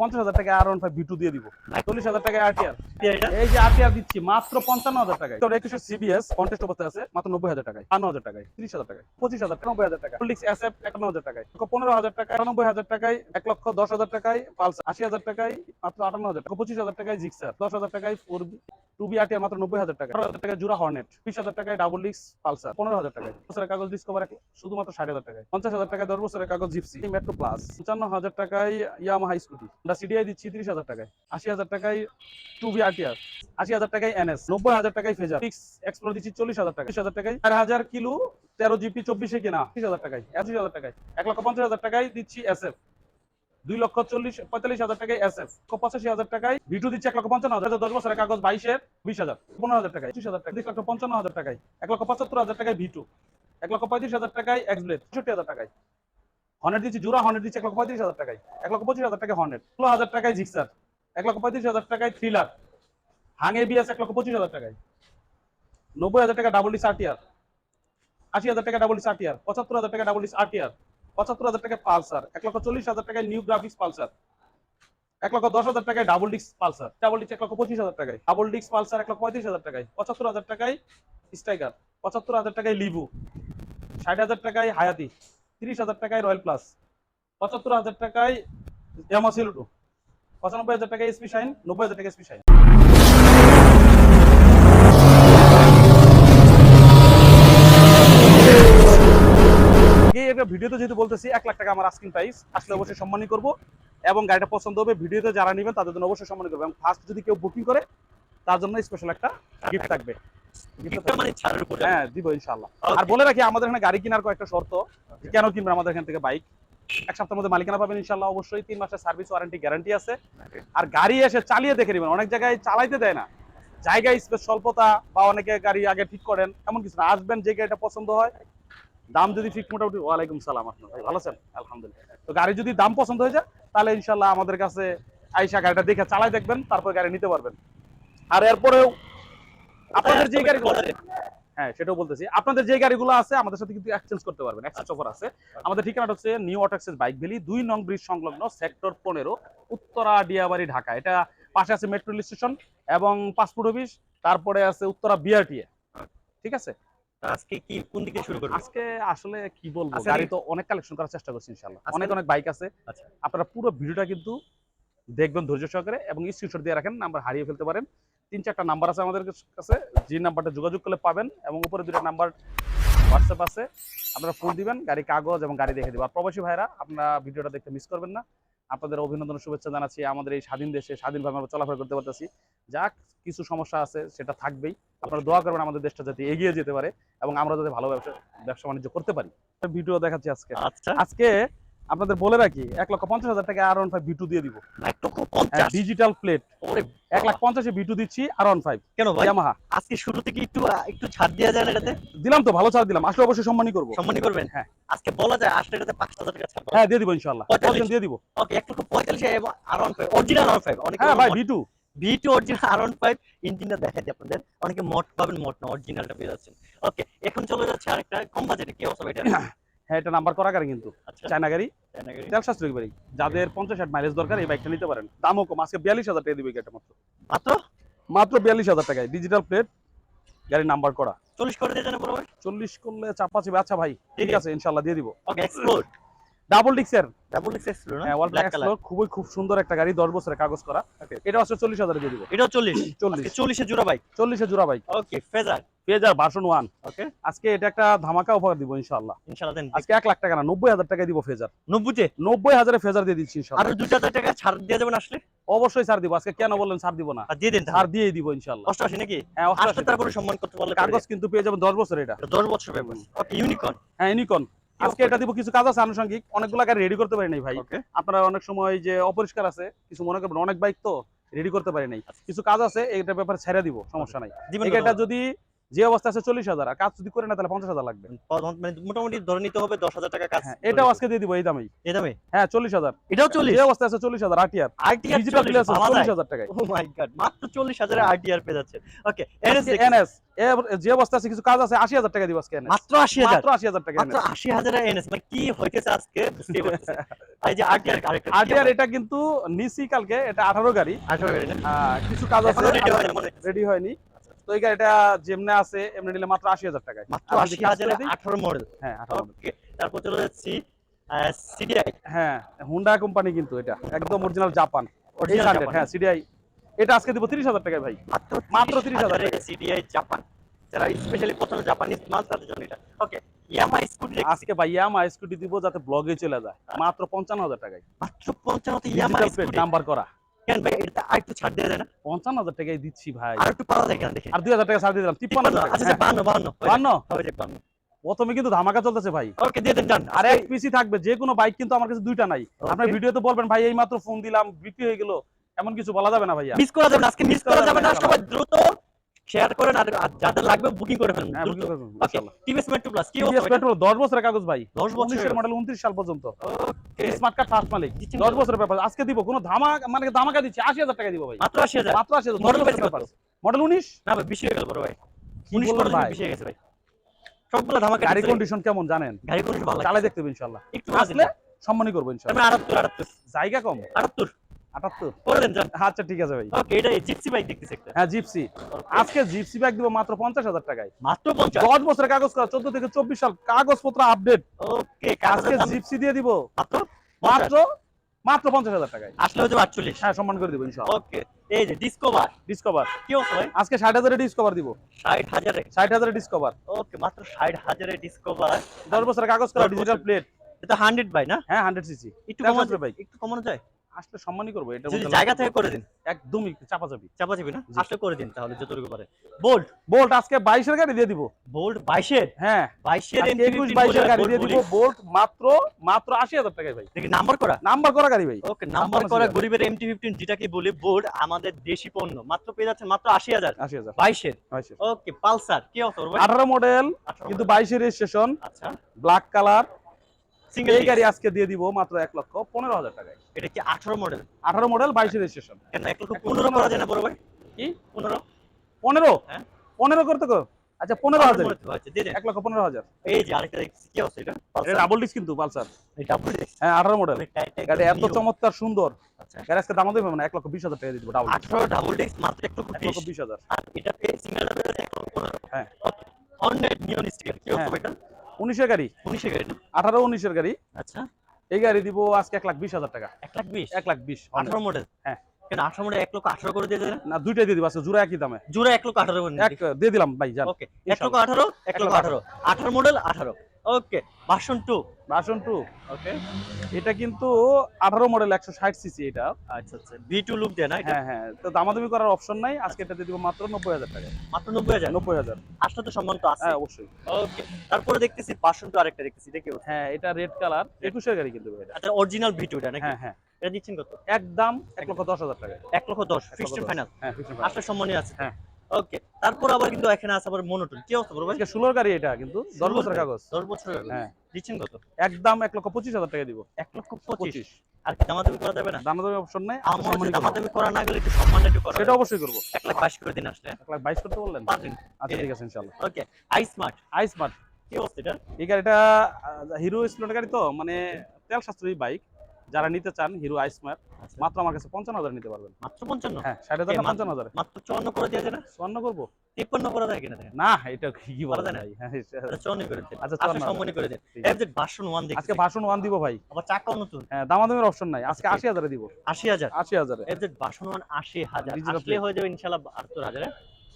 পঞ্চাশ হাজার টাকা আর ওয়ান ফাইভ ভিটু দিয়ে দিব। চল্লিশ হাজার টাকা আরটিআর এই যে আরটিআর দিচ্ছি মাত্র পঞ্চান্ন হাজার টাকায়। তোর একুশে সিবিএস কন্টেস্ট অবস্থায় আছে মাত্র নব্বই হাজার টাকায় আন্ন হাজার টাকায় ত্রিশ হাজার টাকায় পঁচিশ হাজার নব্বই হাজার টাকা পলিক্স এসএফ একান্ন হাজার টাকায় পনেরো হাজার টাকা একানব্বই হাজার টাকায় এক লক্ষ দশ হাজার টাকায় পালস আশি হাজার টাকায় মাত্র আটান্ন হাজার টাকা পঁচিশ হাজার টাকায় জিক্সার দশ হাজার টাকায় ফোর মাত্র নব্বই হাজার টাকা হাজার জুরা হর্নেট বিশ হাজার টাকায় ডাবল ডিক্স পালসার পনেরো হাজার টাকায়। বছরের কাগজ ডিসকভার শুধুমাত্র ষাট হাজার টাকায়। পঞ্চাশ হাজার টাকায় দশ বছরের কাগজ জিপসি মেট্রো প্লাস পঞ্চান্ন হাজার টাকায় ইয়ামা হাই স্কুটি আমরা সিডিআই দিচ্ছি তিরিশ হাজার টাকায়। আশি হাজার টাকায় টু বি আরটিআর আশি হাজার টাকায় এনএস নব্বই হাজার টাকায় ফেজার ফিক্স এক্সপ্লোর দিচ্ছি চল্লিশ হাজার টাকা হাজার টাকায় চার হাজার কিলো তেরো জিপি চব্বিশে কিনা, তিরিশ হাজার টাকায় পঁচিশ হাজার টাকায়। এক লক্ষ পঞ্চাশ হাজার টাকায় দিচ্ছি এসএফ দুই লক্ষ চল্লিশ, পঁয়তাল্লিশ হাজার টাকায় এসএফ পঁচাশি হাজার টাকায় ভিটু দিচ্ছে এক লক্ষ পঞ্চান্ন হাজার দশ বছরের কাগজ বাইশের বিশ হাজার, পনেরো হাজার টাকায় পঁচিশ হাজার টাকা এক লক্ষ পঞ্চান্ন হাজার টাকায়, এক লক্ষ পঁচাত্তর হাজার টাকায় ভিটু এক লক্ষ পঁয়ত্রিশ হাজার টাকায় এক্সব্লেড ষষ্টি হাজার টাকায়। হর্নেট দিচ্ছি জুরা হর্নেট দিচ্ছি, এক লক্ষ পঁয়ত্রিশ হাজার টাকায়। এক লক্ষ পঁচিশ হাজার টাকায় হর্নেট ষোলো হাজার টাকায় জিক্সার। এক লক্ষ পঁয়ত্রিশ হাজার টাকায় থ্রিলার। হাঙে বিএস এক লক্ষ পঁচিশ হাজার টাকায়। নব্বই হাজার টাকা ডাবল ডিস আরটিআর। আশি হাজার টাকা ডাবল ডিস আরটিআর। পঁচাত্তর হাজার টাকা ডাবল ডিস আরটিআর। পঁচাত্তর হাজার টাকা পালসার। এক লক্ষ চল্লিশ হাজার টাকায় নিউ গ্রাফিক্স পালসার। এক লক্ষ দশ হাজার টাকায় ডাবল ডিক্স পালসার। ডাবল ডিক্স এক লক্ষ পঁচিশ হাজার টাকায়। ডাবল ডিক্স পালসার এক লক্ষ পঁয়ত্রিশ হাজার টাকায়। পঁচাত্তর হাজার টাকায় স্ট্রাইকার। পঁচাত্তর হাজার টাকায় লিবু। ষাট হাজার টাকায় হায়াতি। তিরিশ হাজার টাকায় রয়্যাল প্লাস পঁচাত্তর হাজার টাকায় ইয়ামাসিলুটু পঁচানব্বই হাজার টাকায় এসপি শাইন নব্বই হাজার টাকা এসপি শাইন ভিডিওতে যেহেতু বলতেছি, এক লাখ টাকা আমার আস্কিং প্রাইস আসলে অবশ্যই সম্মানই করব এবং গাড়িটা পছন্দ হবে, ভিডিওতে যারা নেবেন তাদের জন্য অবশ্যই সম্মান করব। এবং ফার্স্ট যদি কেউ বুকিং করে, তার জন্য স্পেশাল একটা গিফট থাকবে। মানে উপরে। হ্যাঁ দিব ইনশাল্লাহ আর বলে রাখি আমাদের এখানে গাড়ি কেনার কয়েকটা শর্ত। কেন কিনবেন? আমাদের এখান থেকে বাইক। এক সপ্তাহের মধ্যে মালিকানা পাবেন ইনশাল্লাহ অবশ্যই। তিন মাসের সার্ভিস ওয়ারেন্টি গ্যারান্টি আছে। আর গাড়ি এসে চালিয়ে দেখে নেবেন। অনেক জায়গায় চালাইতে দেয় না। স্পেস স্বল্পতা বা অনেকে গাড়ি আগে ঠিক করেন এমন কিছু না। আসবেন যে গাড়িটা পছন্দ হয়। দাম যদি ঠিক মোটামুটি ওয়ালাইকুম সালাম আপনার ভাই। ভালো আছেন? আলহামদুলিল্লাহ। তো গাড়ি যদি দাম পছন্দ হয়ে যায় তাহলে ইনশাল্লাহ আমাদের কাছে আইসা গাড়িটা দেখে চালাই দেখবেন তারপর গাড়ি নিতে পারবেন। আর এরপরেও আপনাদের যে গাড়িগুলো হ্যাঁ সেটাও বলতেছি। আপনাদের যে গাড়িগুলো আছে আমাদের সাথে কিন্তু এক্সচেঞ্জ করতে পারবেন। এক্সচেঞ্জ অফার আছে। আমাদের ঠিকানাটা হচ্ছে নিউ অটোক্সেস বাইক ভ্যালি দুই নং ব্রিজ সংলগ্ন সেক্টর পনেরো উত্তরা ডিয়াবাড়ি ঢাকা। এটা পাশে আছে মেট্রো রেল স্টেশন এবং পাসপোর্ট অফিস তারপরে আছে উত্তরা বিআরটিএ ঠিক আছে? আজকে কি কোন দিকে শুরু করব আজকে আসলে কি বলব? গাড়ি তো অনেক কালেকশন করার চেষ্টা করছি ইনশাল্লাহ অনেক অনেক বাইক আছে। আচ্ছা। আপনারা পুরো ভিডিওটা কিন্তু দেখবেন ধৈর্য সহকারে এবং স্ক্রিনশট দিয়ে রাখেন নাম্বার হারিয়ে ফেলতে পারেন। তিন চারটা নাম্বার আছে আমাদের কাছে যে নাম্বারটা যোগাযোগ করলে পাবেন এবং উপরে দুটো নাম্বার হোয়াটসঅ্যাপ আছে। আপনারা ফোন দিবেন গাড়ি কাগজ এবং গাড়ি দেখে দেবেন। আর প্রবাসী ভাইরা আপনারা ভিডিওটা দেখতে মিস করবেন না। আপনাদের অভিনন্দন শুভেচ্ছা জানাচ্ছি। আমাদের এই স্বাধীন দেশে স্বাধীনভাবে আমরা চলাফেরা করতে পারতেছি। যাক কিছু সমস্যা আছে সেটা থাকবেই। আপনারা দোয়া করবেন আমাদের দেশটা যাতে এগিয়ে যেতে পারে এবং আমরা যাতে ভালো ব্যবসা ব্যবসা বাণিজ্য করতে পারি। ভিডিও দেখাচ্ছি আজকে। আচ্ছা। আজকে আপনাদের বলে রাখি এক লক্ষ পঞ্চাশ হাজার টাকা আর ওয়ান ফাইভ ভিটু দিয়ে দিব। ডিজিটাল প্লেট এক লাখ পঞ্চাশে ভিটু দিচ্ছি আর ওয়ান ফাইভ কেন ভাই? ইয়ামাহা আজকে শুরু থেকে একটু একটু ছাড় দেওয়া যায় এটাতে? দিলাম তো ভালো ছাড় দিলাম। আসলে অবশ্যই সম্মানই করব। সম্মানী করবেন? হ্যাঁ। আজকে বলা যায় আসলে এটাতে পাঁচ হাজার টাকা ছাড় হ্যাঁ দিয়ে দিব ইনশাল্লাহ পঁয়তাল্লিশ। দিয়ে দিব। ওকে এক লক্ষ পঁয়তাল্লিশ R one five original R one five অনেকে হ্যাঁ ভাই V two V two original R one five ইঞ্জিনটা দেখা দিই আপনাদের। অনেকে মোট পাবেন মোট না অরিজিনালটা পেয়ে যাচ্ছেন। ওকে এখন চলে যাচ্ছে আরেকটা কম বাজেটে কি অবস্থা এটা? হ্যাঁ এটা নাম্বার করা গাড়ি কিন্তু। আচ্ছা। চায়না গাড়ি। তেল সাশ্রয়ী গাড়ি। যাদের পঞ্চাশ ষাট মাইলেজ দরকার এই বাইকটা নিতে পারেন। দামও কম। আজকে বিয়াল্লিশ হাজার টাকা দিবে গাড়িটা মাত্র। মাত্র? মাত্র বিয়াল্লিশ হাজার টাকায়। ডিজিটাল প্লেট গাড়ির নাম্বার করা। চল্লিশ করে দিয়ে চল্লিশ করলে চাপা চিপে আচ্ছা ভাই ঠিক আছে। ইনশাল্লাহ দিয়ে দিব। ডাবল ডিক্সের ডাবল এক্স এক্সপ্লোর না? হ্যাঁ ওয়ার্ল্ড ব্ল্যাক কালার খুবই খুব সুন্দর একটা গাড়ি দশ বছরের কাগজ করা। এটা হচ্ছে চল্লিশ হাজারে দিয়ে দিব। এটাও চল্লিশ। চল্লিশ। চল্লিশে জোড়া বাইক চল্লিশে জোড়া বাইক ওকে ফেজার পেজার ভার্সন ওয়ান ওকে আজকে এটা একটা ধামাকা অফার দিব ইনশাআল্লাহ। দেন। আজকে এক লাখ টাকা না নব্বই হাজার টাকায় দিব ফেজার নব্বইতে? নব্বই হাজারে ফেজার দিয়ে দিচ্ছি আরও ইনশাল্লাহ দু হাজার টাকা ছাড় দিয়ে যাবেন আসলে? অবশ্যই ছাড় দিব। আজকে কেন বললেন ছাড় দিব না? আর দিয়ে দিন ছাড় দিয়েই দিব ইনশাল্লাহ অষ্টআশি নাকি? হ্যাঁ আসলে অষ্টআশি তারপরে সম্মান করতে পারলে কাগজ কিন্তু পেয়ে যাবেন দশ বছর এটা। দশ বছর ব্যাপার। ইউনিকর্ন হ্যাঁ ইউনিকন আজকে এটা দিব কিছু কাজ আছে আনুষঙ্গিক। অনেকগুলো গাড়ি রেডি করতে পারি নাই ভাই। আপনারা অনেক সময় যে অপরিষ্কার আছে কিছু মনে করবেন অনেক বাইক তো রেডি করতে পারি নাই। কিছু কাজ আছে এটা ব্যাপারে ছেড়ে দিব সমস্যা নাই। এটা যদি যে অবস্থা আছে চল্লিশ হাজার আর কাজ যদি করে না তাহলে পঞ্চাশ হাজার লাগবে। মানে মোটামুটি ধরে নিতে হবে দশ হাজার টাকা কাজ হ্যাঁ এটাও আজকে দিয়ে দিব এই দামেই। এই দামে? হ্যাঁ চল্লিশ হাজার। এটাও চল্লিশ? যে অবস্থা আছে চল্লিশ হাজার আটিয়ার আইটিআর ডিজিটাল প্লেস চল্লিশ হাজার টাকায়। ও মাই গড মাত্র চল্লিশ হাজারে আইটিআর পেয়ে যাচ্ছে ওকে এনএস এনএস যে অবস্থা আছে কিছু কাজ আছে আশি হাজার টাকা দিব আজকে মাত্র আশি হাজার? মাত্র আশি হাজার টাকা মাত্র আশি হাজারে এনএস মানে কি হইতেছে আজকে? এই যে আরেকটা আটিয়ার এটা কিন্তু নিসি কালকে এটা আঠারো গাড়ি। আঠারো গাড়ি কিছু কাজ আছে। রেডি হয়নি। তো এই গাড়িটা যেমনে আছে এমনি নিলে মাত্র আশি হাজার টাকায়। মাত্র আশি হাজারে আঠারো মডেল হ্যাঁ আঠারো তারপর চলে যাচ্ছি সিডিআই হ্যাঁ হুন্ডা কোম্পানি কিন্তু এটা। একদম অরিজিনাল জাপান। হ্যাঁ সিডিআই এটা আজকে দিব তিরিশ হাজার টাকায় ভাই। মাত্র 30,000 হাজারে সিডিআই জাপান যারা স্পেশালি প্রথমে জাপানিজ মাল তাদের জন্য এটা। ওকে ইয়ামা স্কুটি আজকে ভাই ইয়ামা স্কুটি দিব যাতে ব্লগে চলে যায়। মাত্র পঞ্চান্ন হাজার টাকায়। মাত্র পঞ্চান্নতে ইয়ামা নাম্বার করা। কেন ভাই এটা আরেকটু ছাড় দিয়ে দেয় না। পঞ্চান্ন হাজার টাকায় দিচ্ছি ভাই। আর একটু পাওয়া যায় কেন দেখি আর দুই হাজার টাকা ছাড় দিয়ে দিলাম। তিপ্পান্ন হাজার আচ্ছা বান্ন বান্ন। বান্ন? হবে যে বান্ন। প্রথমে কিন্তু ধামাকা চলতেছে ভাই। ওকে দিয়ে দেন আর এক পিসি থাকবে যে কোনো বাইক কিন্তু আমার কাছে দুইটা নাই। আপনার ভিডিওতে বলবেন ভাই এই মাত্র ফোন দিলাম বিক্রি হয়ে গেল। এমন কিছু বলা যাবে না ভাইয়া? মিস করা যাবে না আজকে মিস করা যাবে না সবাই দ্রুত শেয়ার করেন আর যাদের লাগবে বুকিং করে ফেলুন টিভিএস মেট্রো প্লাস কি হবে পেট্রোল 10 বছরের কাগজ ভাই। 10 বছরের? মডেল 29 সাল পর্যন্ত। ওকে স্মার্ট কার্ড ফার্স্ট মালিক। 10 বছরের ব্যাপার। আজকে দিব কোনো ধামাকা মানে ধামাকা দিচ্ছি 80000 টাকা দিব ভাই। মাত্র 80000 মাত্র 80000 মডেল বাইশ মডেল 19 না ভাই বেশি হয়ে গেল বড় ভাই। 19 বড় ভাই? বেশি হয়ে গেছে ভাই। সবগুলো ধামাকা গাড়ি কন্ডিশন কেমন জানেন? গাড়ি কন্ডিশন ভালো চালাই দেখতে হবে ইনশাআল্লাহ একটু আসলে সম্মানই করব ইনশাআল্লাহ আমি 78 78 জায়গা কম? 78 78 করে দেন জান আচ্ছা ঠিক আছে ভাই। এটা জিপসি বাইক দেখতেছি একটা। হ্যাঁ জিপসি আজকে জিপসি ব্যাগ দিব মাত্র 50000 টাকায়। মাত্র 50 দশ বছরের কাগজ করা চোদ্দ থেকে চব্বিশ সাল কাগজপত্র আপডেট ওকে আজকে জিপসি দিয়ে দিব। মাত্র মাত্র? মাত্র পঞ্চাশ হাজার টাকায়। আসলে হচ্ছে 48 হ্যাঁ সম্মান করে দিব ইনশাআল্লাহ ওকে এই যে ডিসকভার ডিসকভার কি আজকে ডিসকভার দিব। 60000 এ ষাট হাজারে ডিসকভার ওকে মাত্র 60000 এ ডিসকভার বছরের কাগজ করা ডিজিটাল প্লেট এটা 100 বাই না? হ্যাঁ হান্ড্রেড সিসি একটু কমানো যায় একটু কমানো যায়? আসলে সম্মানই করব এটা জায়গা থেকে করে দিন। একদমই চাপা চাপি না? আসলে করে দিন তাহলে যতটুকু পারে বোল্ট বোল্ট আজকে বাইশের গাড়ি দিয়ে দিব। বোল্ট 22 এর হ্যাঁ 22 এর আজকে একুশ বাইশের গাড়ি দিয়ে দিব বোল্ট মাত্র মাত্র আশি হাজার টাকায় ভাই। দেখি নাম্বার করা? নাম্বার করা গাড়ি ভাই। ওকে নাম্বার করা। গরিবের এমটি ফিফটিন যেটাকে বলি বোর্ড আমাদের দেশি পণ্য। মাত্র পেয়ে যাচ্ছে মাত্র আশি হাজার। আশি হাজার। বাইশের? বাইশের। ওকে পালসার কি অফার আঠারো মডেল কিন্তু বাইশের রেজিস্ট্রেশন আচ্ছা। ব্ল্যাক কালার এই গাড়ি আজকে দিয়ে দিব মাত্র এক লক্ষ পনেরো হাজার টাকায়। এটা কি আঠারো মডেল আঠারো মডেল বাইশের রেজিস্ট্রেশন এক লক্ষ পনেরো করা যায় না বড় ভাই? কি? পনেরো? পনেরো? হ্যাঁ। পনেরো করতে কো? আচ্ছা পনেরো হাজার। হচ্ছে, এক লক্ষ পনেরো হাজার। এই যে আরেকটা কি অবস্থা এটা? এটা ডাবল ডিস্ক কিন্তু পালসার এটা হ্যাঁ আঠারো মডেল গাড়ি এত চমৎকার সুন্দর। আচ্ছা। গাড়ি আজকে দাম দেবে মানে এক লক্ষ বিশ হাজার টাকা দিয়ে দিব ডাবল আঠারো ডাবল ডেক্স মাত্র এক লক্ষ লক্ষ বিশ হাজার। আর সিঙ্গেল হ্যাঁ। হন্ড্রেড নিয়ন স্টিকার কি হ্যাঁ। অবস্থা এটা উনিশের গাড়ি। উনিশে গাড়ি? আঠারো উনিশের গাড়ি। আচ্ছা। এই গাড়ি দিব আজকে এক লাখ বিশ হাজার টাকা। এক লাখ বিশ? এক লাখ বিশ আঠারো মডেল হ্যাঁ। কেন আঠারো মডেল এক লক্ষ আঠারো করে দিয়ে দেবে না দুইটাই দিয়ে দিব আজকে জুড়া একই দামে। জুড়া এক লক্ষ আঠারো করে দিয়ে দিলাম ভাই জান ওকে এক লক্ষ আঠারো এক লক্ষ আঠারো। আঠারো। মডেল আঠারো। Okay version two version two okay এটা কিন্তু আঠারো মডেল একশো ষাট সিসি এটা। আচ্ছা আচ্ছা ভি টু লুক দেয় না হ্যাঁ হ্যাঁ তো দামাদামি করার অপশন নাই। আজকে দিব মাত্র নব্বই হাজার টাকা। মাত্র নব্বই হাজার? নব্বই হাজার। আসলে তো সম্মান তো আছে। হ্যাঁ অবশ্যই। ওকে তারপরে দেখতেছি ভার্সন টু আরেকটা দেখতেছি দেখি হ্যাঁ এটা রেড কালার একুশের গাড়ি কিন্তু এটা। আচ্ছা অরিজিনাল ভি টু এটা নাকি? হ্যাঁ হ্যাঁ। এটা দিচ্ছেন কত? একদম এক লক্ষ দশ হাজার টাকা। এক লক্ষ দশ ফিক্সড ফাইনাল হ্যাঁ। আসলে সম্মানই আছে। হ্যাঁ। ওকে তারপর আবার কিন্তু এখানে আছে আবার মনোটন কি অবস্থা বড় ভাই? গাড়ি এটা কিন্তু দশ ষোলোর বছরের কাগজ। দশ বছর হয়ে হ্যাঁ। দিচ্ছেন কত? একদম এক লক্ষ পঁচিশ হাজার টাকা দিব। এক লক্ষ পঁচিশ। পঁচিশ। আর কি দামাদামি করা যাবে না? দামাদামি অপশন নাই আমার দামাদামি করা না গেলে একটু সম্মানটা একটু করা সেটা অবশ্যই করব। এক লাখ বাইশ করে দিন আসলে। এক লাখ বাইশ করতে বললেন? আচ্ছা ঠিক আছে ইনশাল্লাহ okay I smart I smart কি অবস্থা এটা? এই গাড়িটা হিরো স্প্লেন্ডার গাড়ি তো মানে তেল সাশ্রয়ী বাইক যারা নিতে চান হিরো আই স্মার্ট আচ্ছা, মাত্র আমার কাছে পঞ্চান্ন হাজার নিতে পারবেন। মাত্র পঞ্চান্ন? হ্যাঁ ষাট হাজার পঞ্চান্ন হাজার। মাত্র চুয়ান্ন করে দিয়ে যায় না? চুয়ান্ন করব। তিপ্পান্ন করা যায় কিনা না এটা কি বলা বলা যায় না? যায় হ্যাঁ আচ্ছা, চুয়ান্ন করে দিন। আচ্ছা, চুয়ান্ন সম্মানী করে দিন। ঠিক আছে। ভার্সন ওয়ান আজকে ভাষণ ওয়ান দিব ভাই। আবার চাকাও নতুন। হ্যাঁ দামাদামির অপশন নাই। আজকে আশি হাজারে দিব। আশি হাজার। আশি হাজারে। এফজেড ভার্সন ওয়ান আশি হাজার। আসলে হয়ে যাবে ইনশাল্লাহ হাজারে।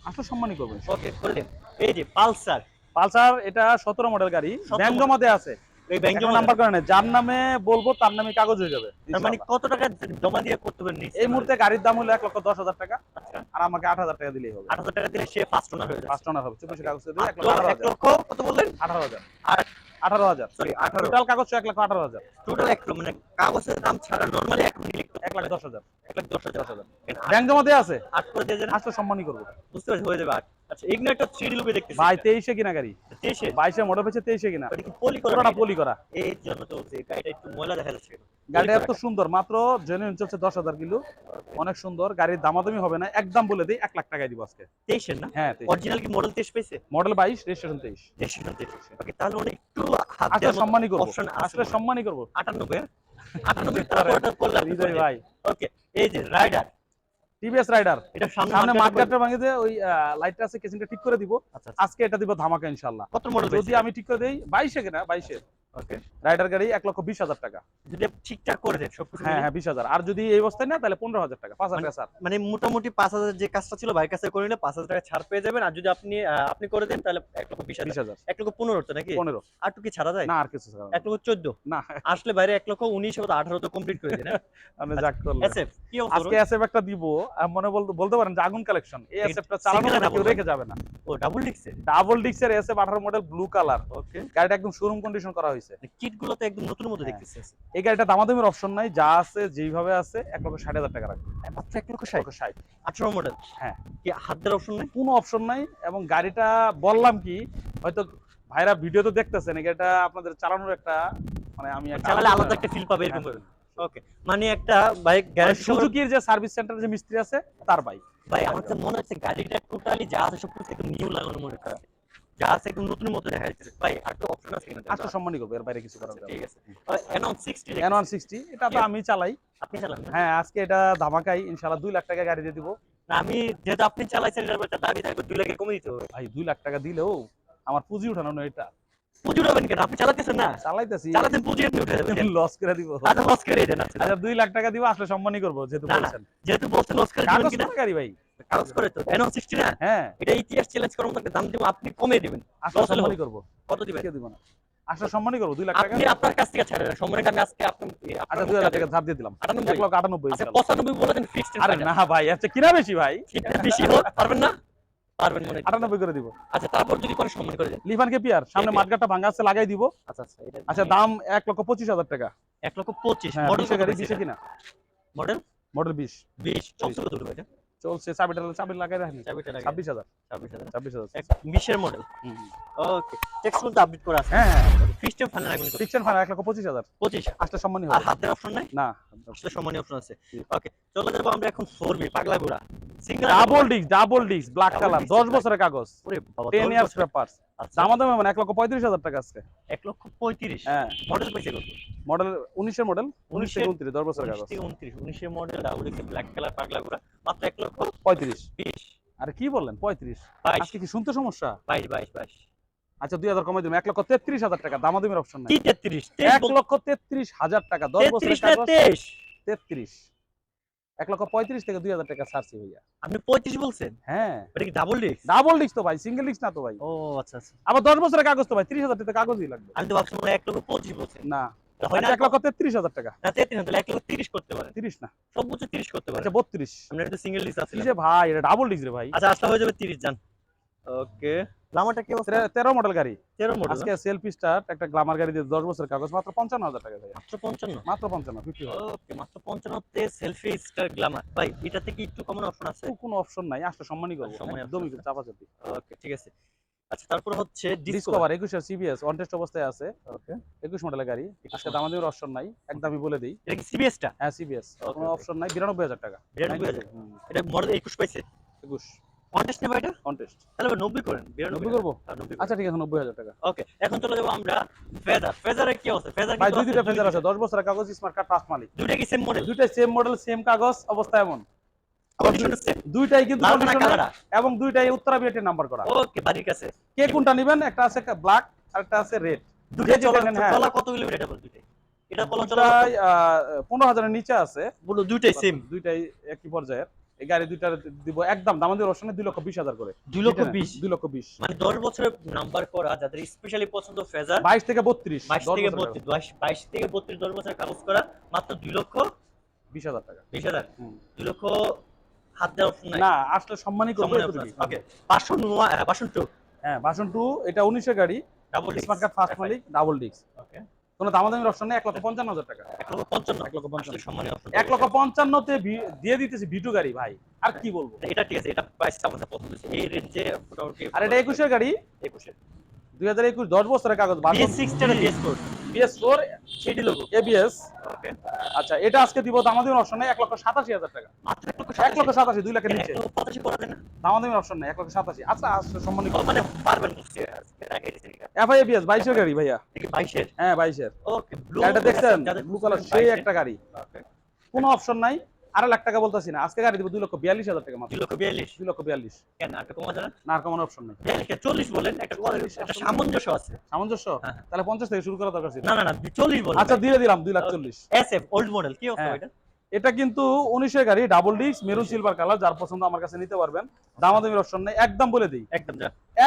আসলে করবেন। ওকে করে দিন। এই যে পালসার। পালসার এটা সতেরো মডেল গাড়ি। 17 ব্যাংক জমাতে আছে। নাম্বার করে নেই যার নামে বলব তার নামে কাগজ হয়ে যাবে। মানে কত টাকা জমা দিয়ে করতে পারেন এই মুহূর্তে গাড়ির দাম হলো এক লক্ষ দশ হাজার টাকা আচ্ছা। আর আমাকে আট হাজার টাকা দিলেই হবে। আট হাজার টাকা দিলে সে ফার্স্ট ওনার ফার্স্ট ওনার হবে। চব্বিশ কাগজ দিয়ে এক লক্ষ আঠারো হাজার। কত বললেন? আঠারো হাজার। আর- আঠারো হাজার। সরি আঠারো। টোটাল কাগজ এক লক্ষ আঠারো হাজার। টোটাল এক মানে কাগজের দাম ছাড়া নর্মালি এক এক লাখ দশ হাজার। এক লাখ দশ হাজার। ব্যাংক জমা দেওয়া আছে। আট করে দিয়ে আসলে সম্মানই করব। বুঝতে পারছি হয়ে যাবে আট। আচ্ছা ইগনাইটর 3D লুকে দেখতেছি ভাই তেইশে কিনা গাড়ি? তেইশে? বাইশে মডেল হচ্ছে কিনা? এটা পলি করা পুরোটা পলি করা। এই জন্য তো গাড়িটা একটু ময়লা দেখা যাচ্ছে। গাড়িটা এত সুন্দর মাত্র জেনুইন চলছে কিলো। অনেক সুন্দর গাড়ির দামাদামি হবে না একদম বলে দিই এক লাখ টাকায় দিব আজকে। না? হ্যাঁ অরিজিনাল কি মডেল তেইশ পেয়েছে? মডেল বাইশ রেজিস্ট্রেশন তেইশ। রেজিস্ট্রেশন তেইশ। ওকে তাহলে অনেক একটু হাত আসলে সম্মানই করব। আসলে সম্মানই করব। আটানব্বই আটানব্বই তারপরটা করলাম। ভাই। ওকে এই যে রাইডার টিভিএস রাইডার এটা সামনে মাঠটা ভাঙিয়ে দিয়ে ওই লাইটটা আছে কেসিংটা ঠিক করে দিব। আচ্ছা আচ্ছা। আজকে এটা দিব ধামাকা ইনশাল্লাহ। কত মডেল যদি আমি ঠিক করে দিই বাইশে কিনা? বাইশে। ওকে। রাইডার গাড়ি এক লক্ষ বিশ হাজার টাকা। যদি ঠিকঠাক করে দেন সবকিছু হ্যাঁ হ্যাঁ বিশ হাজার। আর যদি এই অবস্থায় না তাহলে পনেরো হাজার টাকা পাঁচ হাজার স্যার মানে মোটামুটি পাঁচ হাজার যে কাজটা ছিল বাইক কাছে করে নিলে পাঁচ হাজার টাকা ছাড় পেয়ে যাবেন। আর যদি আপনি আপনি করে দেন তাহলে এক লক্ষ বিশ বিশ হাজার। হাজার এক লক্ষ পনেরো তো নাকি? পনেরো। আর কি ছাড়া যায়? না আর কিছু এক লক্ষ চোদ্দ? না। আসলে বাইরে এক লক্ষ উনিশ অথবা আঠারো তো কমপ্লিট করে দিন আমি যাক করলাম। কি আজকে এসএফ একটা দিব মনে বলতে বলতে পারেন যে আগুন কালেকশন এই চালানো? রেখে যাবে না। ও ডাবল ডিক্সে ডাবল ডিক্সের এসএফ আঠারো মডেল ব্লু কালার ওকে গাড়িটা একদম শোরুম কন্ডিশন করা হয়েছে। কিটগুলো তো একদম নতুন মতো হ্যাঁ। দেখতেছি। এই গাড়িটা দামাদামির অপশন নাই যা আছে যেইভাবে আছে এক লক্ষ ষাট হাজার টাকা রাখবে। মাত্র এক লক্ষ ষাট? ষাট। আঠারো মডেল হ্যাঁ। কি হাত দেওয়ার অপশন নেই? কোনো অপশন নাই এবং গাড়িটা বললাম কি হয়তো ভাইরা ভিডিও তো দেখতেছেন আপনাদের চালানোর একটা মানে আমি চালালে আলাদা- একটা ফিল পাবে এরকম হ্যাঁ। ওকে মানে একটা বাইক মানে গ্যারেজ সুজুকির যে সার্ভিস সেন্টার যে মিস্ত্রি আছে তার বাইক ভাই আমার তো মনে হচ্ছে গাড়িটা টোটালি যা আছে সব কিছু একদম নিউ লাগানো মনে হয় যা আছে একদম নতুন মতো দেখা যাচ্ছে ভাই আর তো অপশন আছে কিনা আচ্ছা সম্মানই করব এর বাইরে কিছু করার আচ্ছা, ঠিক আছে। এটা তো আমি চালাই। আপনি চালান হ্যাঁ আজকে এটা ধামাকাই ইনশাল্লাহ দুই লাখ টাকা গাড়ি দিয়ে দিব। না, আমি যেহেতু আপনি চালাইছেন একটা দাবি থাকবে দুই লাখে কমে দিতে হবে। ভাই দুই লাখ টাকা দিলেও আমার পুঁজি উঠানো এটা। পুঁজি উঠাবেন কেন? আপনি চালাতেছেন না? চালাইতেছি। চালাতেন পুঁজি আপনি উঠে যাবেন লস করে দিব। আচ্ছা লস করে দেন আচ্ছা। আচ্ছা দুই লাখ টাকা দিব আসলে সম্মানই করব যেহেতু বলছেন। যেহেতু বলছেন লস করে দিবেন কিনা? গাড়ি ভাই। করে তো সিক্সটি না? হ্যাঁ। এটা ইতিহাস চ্যালেঞ্জ দাম দিব আপনি কমে দিবেন। আসলে সম্মানই করব। কত দিবেন? দিব না। আসলে সম্মানই করব দুই লাখ টাকা। আপনি আপনার কাছ থেকে ছাড়েন আমি আজকে আপনি আচ্ছা দুই হাজার টাকা দিয়ে দিলাম। আটানব্বই? এক লক্ষ আটানব্বই আচ্ছা পঁচানব্বই বলে দেন ফিক্সড আরে না ভাই আচ্ছা কিনা বেশি ভাই? বেশি পারবেন না? পারবেন মনে হয়। আটানব্বই করে দিব। আচ্ছা তারপর যদি কোনো সম্মান করে দেন। লিফান পিয়ার সামনে ভাঙা আছে লাগাই দিব। আচ্ছা আচ্ছা এটা আচ্ছা দাম এক লক্ষ পঁচিশ হাজার টাকা। এক লক্ষ পঁচিশ হ্যাঁ মডেল গাড়ি বিশে কিনা? মডেল মডেল বিশ। বিশ চলছে কত টাকা চলছে চাবিটা চাবি লাগাই রাখেন চাবিটা ছাব্বিশ হাজার। ছাব্বিশ হাজার। ছাব্বিশ হাজার। এক বিশের মডেল। ওকে টেক্সট আপডেট করা আছে। হ্যাঁ হ্যাঁ ফিক্সড রাখবেন? ফিকশন এক লক্ষ পঁচিশ হাজার। পঁচিশ আসলে হবে। হাতের অপশন নাই? না। আসলে সম্মানী অপশন আছে। ওকে চলে যাব আমরা এখন ফোর বি পাগলা ঘোড়া। Double disc double disc black colour দশ। বছরের কাগজ। Ten years. আচ্ছা। দামা দামে মানে এক লক্ষ পঁয়ত্রিশ হাজার টাকা আজকে। এক লক্ষ পঁয়ত্রিশ? হ্যাঁ। মডেল পাইছে কত মডেল উনিশের মডেল? উনিশ থেকে উনত্রিশ দশ উনিশ কাগজ উনত্রিশ উনিশের মডেল ডাবল ব্ল্যাক কালার পাগলা ঘোড়া মাত্র এক লক্ষ পঁয়ত্রিশ। বিশ। আরে কি বললেন? পঁয়ত্রিশ। আজকে কি শুনতে সমস্যা? বাইশ বাইশ বাইশ। আচ্ছা দুই হাজার কমাই দিলাম। এক লক্ষ তেত্রিশ হাজার টাকা। দামাদামির অপশন নাই। তেত্রিশ? এক লক্ষ তেত্রিশ হাজার টাকা। দশ বছরের কাগজ। তেত্রিশ। এক লক্ষ পঁয়ত্রিশ থেকে দুই হাজার টাকা ছাড়ছি ভাইয়া। আপনি পঁয়ত্রিশ বলছেন? হ্যাঁ। কি ডাবল ডিস্ক ডাবল ডিস্ক তো ভাই সিঙ্গেল ডিস্ক না তো ভাই। ও আচ্ছা আচ্ছা। আবার দশ বছরের কাগজ তো ভাই ত্রিশ হাজার টাকা কাগজই লাগবে। আমি তো ভাবছি মনে এক লক্ষ পঁচিশ বলছেন। না। আচ্ছা, এক লক্ষ তেত্রিশ হাজার টাকা। না তেত্রিশ না এক লক্ষ তিরিশ করতে পারেন। তিরিশ না। সর্বোচ্চ তিরিশ করতে পারেন। আচ্ছা বত্রিশ। আমরা সিঙ্গেল ডিস্ক আছে। যে ভাই এটা ডাবল ডিস্ক রে ভাই। আচ্ছা আসলে হয়ে যাবে তিরিশ জান ওকে লামাটা কি অবস্থা? তেরো- তেরো মডেল গাড়ি। তেরো মডেল আজকে সেলফি স্টার্ট একটা গ্লামার গাড়ি দিয়ে দশ বছরের কাগজ মাত্র পঞ্চান্ন হাজার টাকা ভাই মাত্র পঞ্চান্ন? মাত্র পঞ্চান্ন ফিফটি ওকে মাত্র পঞ্চান্নতে সেলফি স্টার গ্লামার। ভাই এটা থেকে একটু কমন অপশন আছে? কোনো অপশন নাই আসলে সম্মানই করব। একদমই ওকে ঠিক আছে। আচ্ছা তারপর হচ্ছে ডিসকভার ডিসকভার একুশের সিবিএস অন টেস্ট অবস্থায় আছে। ওকে একুশ মডেলের গাড়ি। আজকে দামাদামির অপশন নাই একদমই বলে দিই। এটা কি সিবিএসটা হ্যাঁ সিবিএস কোনো অপশন নাই বিরানব্বই হাজার টাকা। বিরানব্বই হাজার। হুম, এটা মডেল একুশ পাইছে? একুশ। কন্টেস্ট নেবা এটা? কন্টেস্ট তাহলে এবার নব্বই করেন বিরানব্বই নব্বই করব? আর নব্বই আচ্ছা ঠিক আছে নব্বই হাজার টাকা। ওকে এখন চলে যাব আমরা ফেজার ফেজারের কি অবস্থা? ফেজার ভাই দুই দুইটা ফেজার আছে দশ বছরের কাগজ স্মার্ট কার্ড ফার্স্ট মালিক। দুইটা কি সেম মডেল দুইটাই সেম মডেল সেম কাগজ অবস্থা এমন। দুইটাই কিন্তু এবং দুইটাই উত্তরা বিয়েটের নাম্বার করা। ওকে বাড়ির কাছে। কে কোনটা নেবেন? একটা আছে ব্ল্যাক আর একটা আছে রেড দুইটা যে চলা হ্যাঁ। চলা কত কিলোমিটার এটা বল দুইটাই? এটা বলা চলা। দুটাই পনেরো হাজারের নিচে আছে। বলো দুইটাই সেম দুইটাই একই পর্যায়ের। এই গাড়ি দুইটা দিব একদম দামাদের রসনে দুই লক্ষ বিশ হাজার করে। দুই লক্ষ বিশ। দুই লক্ষ বিশ। মানে দশ বছরের নাম্বার করা যাদের স্পেশালি পছন্দ ফেজার বাইশ থেকে বত্রিশ বাইশ থেকে বত্রিশ বাইশ থেকে বত্রিশ দশ বছরের কাগজ করা মাত্র দুই লক্ষ বিশ হাজার টাকা। বিশ হাজার। দুই লক্ষ হাত দেওয়ার না আসলে সম্মানই করব নয় পাঁচশো টু হ্যাঁ বাসন টু এটা উনিশের গাড়ি। ডাবল স্মার্ট কার্ড ফার্স্ট মালিক ডাবল ডিস্ক ওকে কোনো দামাদামির অপশন নেই এক লক্ষ পঞ্চান্ন হাজার টাকা। এক লক্ষ পঞ্চান্ন এক লক্ষ পঞ্চান্নতে দিয়ে দিতেছি ভিটু গাড়ি ভাই। আর কি বলব? এটা ঠিক আছে এটা প্রাইস আমাদের পছন্দ হয়েছে এই রেঞ্জে আর এটা একুশের গাড়ি? একুশে দুই হাজার একুশ দশ বছরের কাগজ BS six ten BS four BS সেটি লোগো। এবিএস ওকে আচ্ছা এটা আজকে দিব দামাদামি অপশন নেই এক লক্ষ সাতাশি হাজার টাকা। মাত্র এক লক্ষ সাতাশি। দুই লাখের নিচে। অপশন নেই এক লক্ষ সাতাশি। আচ্ছা আচ্ছা সম্মানিত। মানে পারবেন এফআই এবিএস বাইশের গাড়ি ভাইয়া। বাইশের? হ্যাঁ বাইশের। ওকে ব্লু গাড়িটা দেখছেন? ব্লু কালার সেই একটা গাড়ি। কোনো অপশন নাই? আড়াই লাখ টাকা বলতেছি না আজকে গাড়ি দিব দুই লক্ষ বিয়াল্লিশ হাজার টাকা মাত্র। দুই লক্ষ বিয়াল্লিশ? দুই লক্ষ বিয়াল্লিশ। কেন? কমা যায় না আর কমানোর অপশন নেই। চল্লিশ বলেন একটা সামঞ্জস্য আছে। সামঞ্জস্য? হ্যাঁ। তাহলে পঞ্চাশ থেকে শুরু করা দরকার ছিল। না না না চল্লিশ বলেন। আচ্ছা দিয়ে দিলাম দুই লাখ চল্লিশ। এস এফ ওল্ড মডেল কি অবস্থা হ্যাঁ। এটা এটা কিন্তু উনিশের গাড়ি double disc maroon silver colour যার পছন্দ আমার কাছে নিতে পারবেন। দামাদামির অপশন নেই একদম বলে দিই। একদম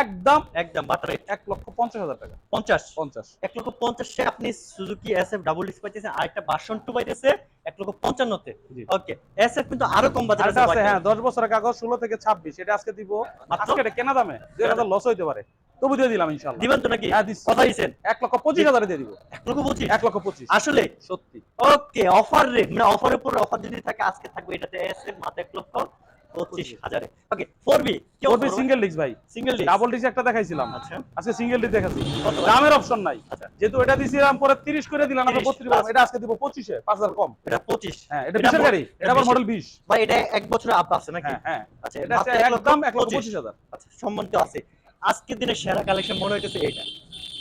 একদম একদম বাটার এক লক্ষ পঞ্চাশ হাজার টাকা। পঞ্চাশ? পঞ্চাশ। এক লক্ষ পঞ্চাশে আপনি Suzuki S F double disc পাইতেছেন আর একটা ভার্সন টু পাইতেছে এক লক্ষ পঞ্চান্নতে। ওকে এস এফ কিন্তু আরও কম বাজার আছে হ্যাঁ দশ বছরের কাগজ ষোলো থেকে ছাব্বিশ এটা আজকে দিব। আজকে এটা কেনা দামে? দুই হাজার লস হইতে পারে। তবু দিয়ে দিলাম ইনশাল্লাহ দিবেন তো নাকি? হ্যাঁ। কথা দিচ্ছেন? এক লক্ষ পঁচিশ হাজারে দিয়ে দিব। এক লক্ষ পঁচিশ? এক লক্ষ পঁচিশ। আসলে? সত্যি। ওকে অফার রেট মানে অফারের উপর অফার যদি থাকে আজকে থাকবে এটাতে এস মাত্র এক লক্ষ। পঁচিশ হাজারে। ওকে ফোর বি ওরবি সিঙ্গেল ডিস্ক ভাই। সিঙ্গেল ডিস্ক ডাবল ডিস্ক একটা দেখাইছিলাম। আচ্ছা। আজকে সিঙ্গেল ডিস্ক দেখাচ্ছি। দামের অপশন নাই। আচ্ছা। যেহেতু এটা দিছিলাম পরে তিরিশ করে দিলাম আমরা 30 এটা আজকে দিব পঁচিশে পাঁচ হাজার কম। এটা পঁচিশ। হ্যাঁ এটা এটা বিশের গাড়ি। এটা এটা আবার মডেল বিশ। ভাই এটা এক বছরের আপ আছে নাকি? হ্যাঁ হ্যাঁ। আচ্ছা এটা মাত্র হচ্ছে এক লক্ষ একদম এক লক্ষ পঁচিশ। পঁচিশ হাজার। আচ্ছা সম্মানিত আছে। আজকের দিনে সেরা কালেকশন মনে হইতেছে এটা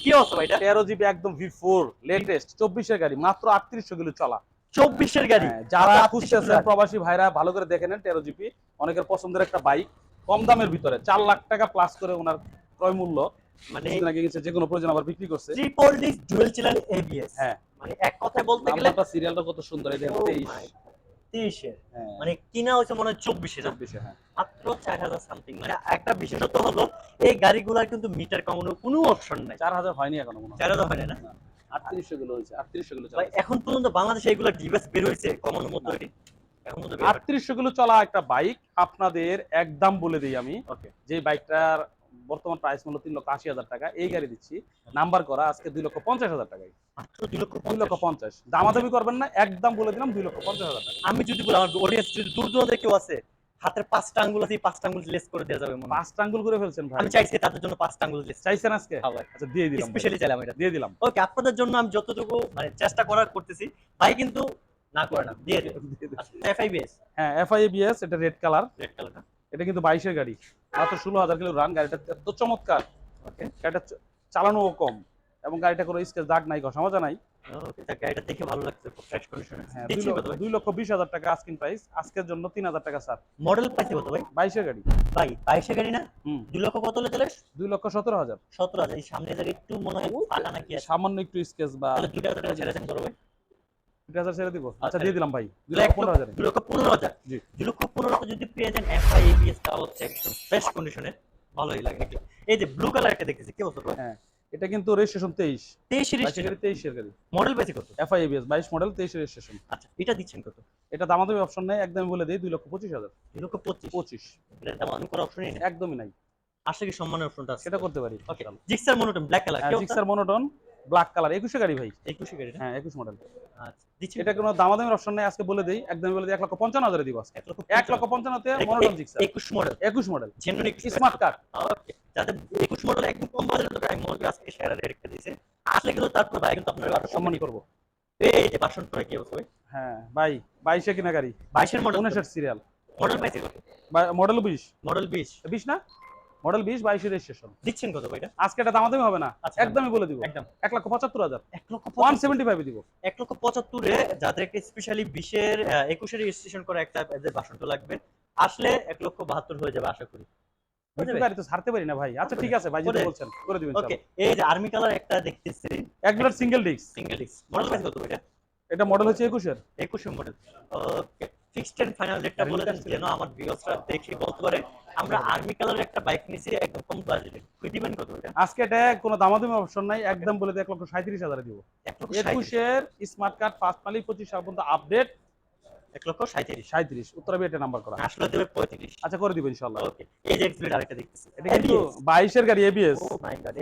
কি অবস্থা ভাই এটা? তেরো জিবি একদম চব্বিশের গাড়ি মাত্র আটত্রিশশো কিলো চলা। চব্বিশের গাড়ি। হ্যাঁ, যারা খুঁজতেছেন প্রবাসী ভাইরা ভালো করে দেখে নেন তেরো জিবি অনেকের পছন্দের একটা বাইক কম দামের ভিতরে চার লাখ টাকা প্লাস করে ওনার ক্রয় মূল্য। মানে কিছুদিন আগে গেছে যে কোনো প্রয়োজন আবার বিক্রি করছে। Triple disc dual channel ABS হ্যাঁ। মানে এক কথায় বলতে গেলে নাম্বারটা সিরিয়ালটা কত সুন্দর এটা Oh হ্যাঁ। মানে কিনা হচ্ছে মনে হয় হ্যাঁ। মাত্র সামথিং মানে একটা বিশেষত্ব হলো এই গাড়িগুলার কিন্তু মিটার কমানোর কোনো অপশন নাই। চার হাজার হয়নি এখনও মনে হয়। চার হাজার হয় না। আটত্রিশশো কিলো হয়েছে আটত্রিশশো কিলো ভাই, এখন পর্যন্ত বাংলাদেশে এগুলো ডিভাইস বের বের হয়নি। আটত্রিশশো কিলো চলা একটা বাইক আপনাদের একদম বলে দিই আমি। যে বাইকটার বর্তমান প্রাইস মূল্য তিন লক্ষ আশি হাজার টাকা এই গাড়ি দিচ্ছি। নাম্বার করা আজকে দুই লক্ষ পঞ্চাশ হাজার টাকায়। দুই লক্ষ পঞ্চাশ। পঞ্চাশ। দামাদামি করবেন না একদম বলে দিলাম দুই লক্ষ পঞ্চাশ হাজার টাকা। আমি যদি বলি আমার অডিয়েন্স যদি দূর দূরান্তে কেউ আছে হাতের পাঁচটা আঙ্গুল আছে পাঁচটা আঙ্গুল লেস করে দেওয়া যাবে পাঁচটা আঙ্গুল করে ফেলছেন ভাই। আমি চাইছি তাদের জন্য পাঁচটা আঙ্গুল লেস চাইছেন আজকে? হ্যাঁ আচ্ছা দিয়ে দিলাম স্পেশালি চাইলাম এটা। দিয়ে দিলাম। ওকে আপনাদের জন্য আমি যতটুকু মানে চেষ্টা করার করতেছি ভাই কিন্তু না করে না দিয়ে দিন এফআইবিএস হ্যাঁ এফআইএবিএস এটা রেড কালার রেড কালারটা এটা কিন্তু বাইশের গাড়ি। মাত্র ষোলো হাজার কিলো রান গাড়িটা এত চমৎকার। ওকে গাড়িটা চ- চালানোও কম। এবং গাড়িটা কোনো স্কেচ দাগ নাই ঘষা মজা নাই। গাড়িটা দেখে ভালো লাগছে ফ্রেশ কন্ডিশনে হ্যাঁ দিচ্ছি লক্ষ- কত ভাই? দুই লক্ষ বিশ হাজার টাকা আস্কিং প্রাইস আজকের জন্য তিন হাজার টাকা স্যার মডেল কত ভাই? বাইশের গাড়ি। ভাই বাইশে গাড়ি না? হুম। দুই লক্ষ কত চলে দুই লক্ষ সতেরো হাজার। সতেরো হাজার। এই সামনে যার একটু মনে হয় ফাঁকা নাকি আছে? সামান্য একটু স্কেচ বা তাহলে দুই হাজার টাকা ছেড়ে দেন করো ভাই। ছেড়ে দিব। আচ্ছা আচ্ছা। দিয়ে দিলাম ভাই। দুই লক্ষ এক পনেরো লক্ষ- হাজার। দুই লক্ষ পনেরো হাজার। জি। লক্ষ পনেরো হাজার যদি পেয়ে যান এফআই এবিএস টা হচ্ছে একদম ফ্রেশ কন্ডিশনে ভালোই লাগে। এই যে ব্লু কালার একটা দেখতেছি কি বলতো হ্যাঁ। এটা কিন্তু রেজিস্ট্রেশন তেইশ। তেইশে বাইশের গাড়ি তেইশের গাড়ি। মডেল পাইছে কত? এফআইএবিএস বাইশ মডেল তেইশ রেজিস্ট্রেশন আচ্ছা এটা দিচ্ছেন কত? এটা দামাদামি অপশন নেই একদম বলে দিই দুই লক্ষ পঁচিশ হাজার। দুই লক্ষ পঁচিশ? পঁচিশ। এটার দাম আমি করার অপশনই নেই। একদমই নাই। আসলে কি সম্মানের অপশনটা আছে। সেটা করতে পারি। Okay Gixxer monotone black colour কি জিক্সার মনোটন ব্ল্যাক কালার একুশে গাড়ি ভাই। একুশে গাড়ি হ্যাঁ একুশ মডেল আচ্ছা দিচ্ছি। এটা কোনো দামাদামির অপশন নেই আজকে বলে দিই একদম বলে দিই এক লক্ষ পঞ্চান্ন হাজারে দিব আজকে। এক লক্ষ এক লক্ষ পঞ্চান্নতে মনোটন জিক্সার একুশ মডেল একুশ model genuine smart card okay যাদের একুশ মডেল একদম কম তো আমি মনে আজকে সেরা রেট রেখে দিয়েছে আসলে কিন্তু তারপর ভাই কিন্তু আপনার আরও সম্মান করব। এই যে বাসন করে কি অবস্থা হ্যাঁ ভাই বাইশে কিনা গাড়ি? বাইশের মডেল উনিশের সিরিয়াল মডেল মডেল বিশ? মডেল বিশ। বিশ না? মডেল বিশ বাইশের রেজিস্ট্রেশন দিচ্ছেন কত ভাইটা আজকে এটা দামাদামি হবে না? আচ্ছা। একদমই বলে দিব। একদম। এক লক্ষ পঁচাত্তর হাজার। এক লক্ষ ওয়ান সেভেন্টি ফাইভে দিব। এক লক্ষ পঁচাত্তরে যাদের একটা স্পেশালি বিশের একুশের রেজিস্ট্রেশন করা একটা বাসনটা লাগবে। আসলে এক লক্ষ বাহাত্তর হয়ে যাবে আশা করি? গাড়ি তো ছাড়তে পারি না ভাই। আচ্ছা ঠিক আছে ভাই যদি বলছেন করে দিবেন ওকে এই যে আর্মি কালার একটা দেখতেছি। একবার single disc single disc model কত এটা? এটা মডেল হচ্ছে একুশের। একুশে model okay fixed and final রেটটা বলে দেন যেন আমার ভিউয়ার্সরা দেখে বলতে পারে আমরা আর্মি কালারের একটা বাইক নিয়েছি একদম কম বাজেটে কই দিবেন কত এটা? আজকে এটা কোনো দামাদামি অপশন নাই একদম বলে দিই এক লক্ষ সাঁত্রিশ হাজারে দিব। একুশের স্মার্ট কার্ড পাঁচ পালি পঁচিশ সাল পর্যন্ত আপডেট এক লক্ষ সাঁইত্রিশ। সাঁত্রিশ উত্তরা এটা নাম্বার করা। আসলে দেবে পঁয়ত্রিশ। আচ্ছা করে দিব ইনশাল্লাহ ওকে এই যে এক্সপ্লেন আরেকটা দেখতেছি। এটা কিন্তু বাইশের গাড়ি এবিএস